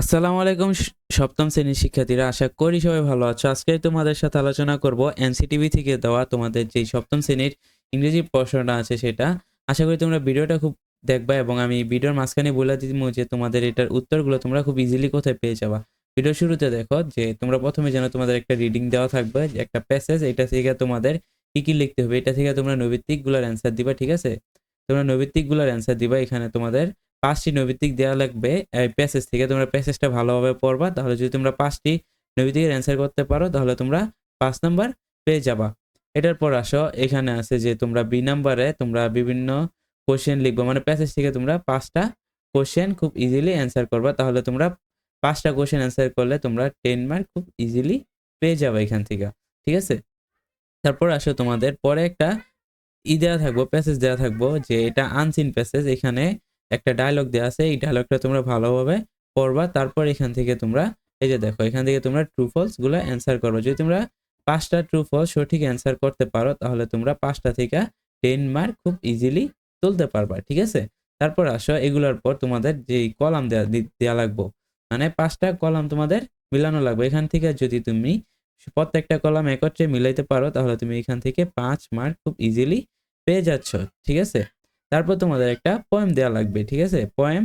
আসসালামু আলাইকুম সপ্তম শ্রেণির শিক্ষার্থীরা, আশা করি সবাই ভালো আছো। আজকে তোমাদের সাথে আলোচনা করব এনসিটিভি থেকে দেওয়া তোমাদের যে সপ্তম শ্রেণির ইংরেজি প্রশ্নটা আছে সেটা। আশা করি তোমরা ভিডিওটা খুব দেখবা এবং আমি ভিডিওর মাঝখানে বলে দিব যে তোমাদের এটার উত্তরগুলো তোমরা খুব ইজিলি কোথায় পেয়ে যাবা। ভিডিও শুরুতে দেখো যে তোমরা প্রথমে যেন তোমাদের একটা রিডিং দেওয়া থাকবে একটা প্যাসেজ এটা থেকে তোমাদের কি কি লিখতে হবে, এটা থেকে তোমরা নৈবিত্তিকগুলোর অ্যান্সার দিবা, ঠিক আছে? তোমরা নৈবিত্তিকগুলোর অ্যান্সার দিবা, এখানে তোমাদের পাঁচটি নৈবিত্তিক দেওয়া লাগবে, এই প্যাসেজ থেকে তোমরা প্যাসেজটা ভালোভাবে পড়বা, তাহলে যদি তোমরা পাঁচটি নৈবিত্তিকের অ্যান্সার করতে পারো, তাহলে তোমরা পাঁচ নাম্বার পেয়ে যাবা। এটার পর আসো, এখানে আছে যে তোমরা বি নাম্বারে তোমরা বিভিন্ন কোশ্চেন লিখব মানে প্যাসেজ থেকে তোমরা পাঁচটা কোশ্চেন খুব ইজিলি অ্যান্সার করবা, তাহলে তোমরা পাঁচটা কোশ্চেন অ্যান্সার করলে তোমরা টেন মার্ক খুব ইজিলি পেয়ে যাবে এখান থেকে, ঠিক আছে? তারপর আসো তোমাদের, পরে একটা ই দেওয়া থাকব প্যাসেজ দেওয়া থাকব, যে এটা আনসিন প্যাসেজ এখানে একটা ডায়লগ দেওয়া আছে, এই ডায়লগটা তোমরা ভালোভাবে পড়বা, তারপর এখান থেকে তোমরা, এই যে দেখো, এখান থেকে তোমরা ট্রু ফলসগুলো অ্যান্সার করো যদি তোমরা পাঁচটা ট্রু ফলস সঠিক অ্যান্সার করতে পারো, তাহলে তোমরা পাঁচটা থেকে টেন মার্ক খুব ইজিলি তুলতে পারবা, ঠিক আছে? তারপর আসো, এগুলোর পর তোমাদের যেই কলাম দেওয়া দেওয়া লাগবো মানে পাঁচটা কলাম তোমাদের মিলানো লাগবে। এখান থেকে যদি তুমি প্রত্যেকটা কলাম একত্রে মিলাইতে পারো, তাহলে তুমি এখান থেকে পাঁচ মার্ক খুব ইজিলি পেয়ে যাচ্ছ, ঠিক আছে? তারপর তোমাদের একটা পয়েম দেওয়া লাগবে, ঠিক আছে? পয়েম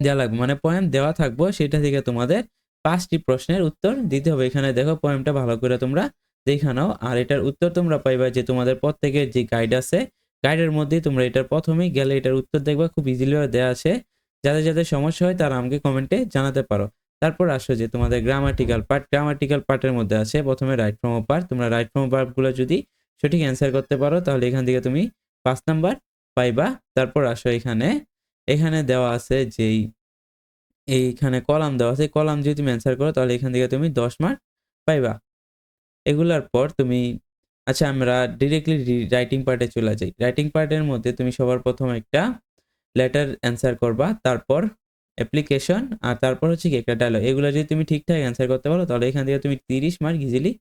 দেওয়া লাগবে মানে পয়েম দেওয়া থাকব, সেটা থেকে তোমাদের পাঁচটি প্রশ্নের উত্তর দিতে হবে। এখানে দেখো পয়েমটা ভালো করে তোমরা দেখে নাও। আর এটার উত্তর তোমরা পাইবা যে তোমাদের প্রত্যেকের যে গাইড আছে গাইডের মধ্যে তোমরা এটার প্রথমেই গেলে এটার উত্তর দেখবা, খুব ইজিলি দেওয়া আছে। যাদের যাদের সমস্যা হয় তারা আমাকে কমেন্টে জানাতে পারো। তারপর আসো যে তোমাদের গ্রামাটিক্যাল পার্ট গ্রামাটিক্যাল পার্টের মধ্যে আছে, প্রথমে রাইট ফ্রম পার্ট তোমরা রাইট ফ্রম পার্টগুলো যদি সঠিক অ্যান্সার করতে পারো, তাহলে এখান থেকে তুমি পাঁচ নাম্বার পাইবা। তারপর আসো এখানে। এখানে দেওয়া আছে যেই এইখানে কলাম দেওয়া আছে। কলাম যদি তুমি অ্যান্সার করো, তাহলে এখান থেকে তুমি দশ মার্ক পাইবা। এগুলার পর তুমি আচ্ছা আমরা ডিরেক্টলি রাইটিং পার্টে চলে যাই। রাইটিং পার্টের মধ্যে তুমি সবার প্রথম একটা লেটার অ্যান্সার করবা। তারপর অ্যাপ্লিকেশন আর তারপর হচ্ছে কি একটা ডায়লগ এগুলো যদি তুমি ঠিকঠাক অ্যান্সার করতে পারো, তাহলে এখান থেকে তুমি তিরিশ মার্ক ইজিলি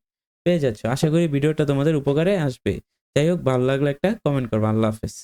পেয়ে যাচ্ছ। আশা করি ভিডিওটা তোমাদের উপকারে আসবে। যাই হোক, ভালো লাগলে একটা কমেন্ট করবা। আল্লাহ হাফেজ।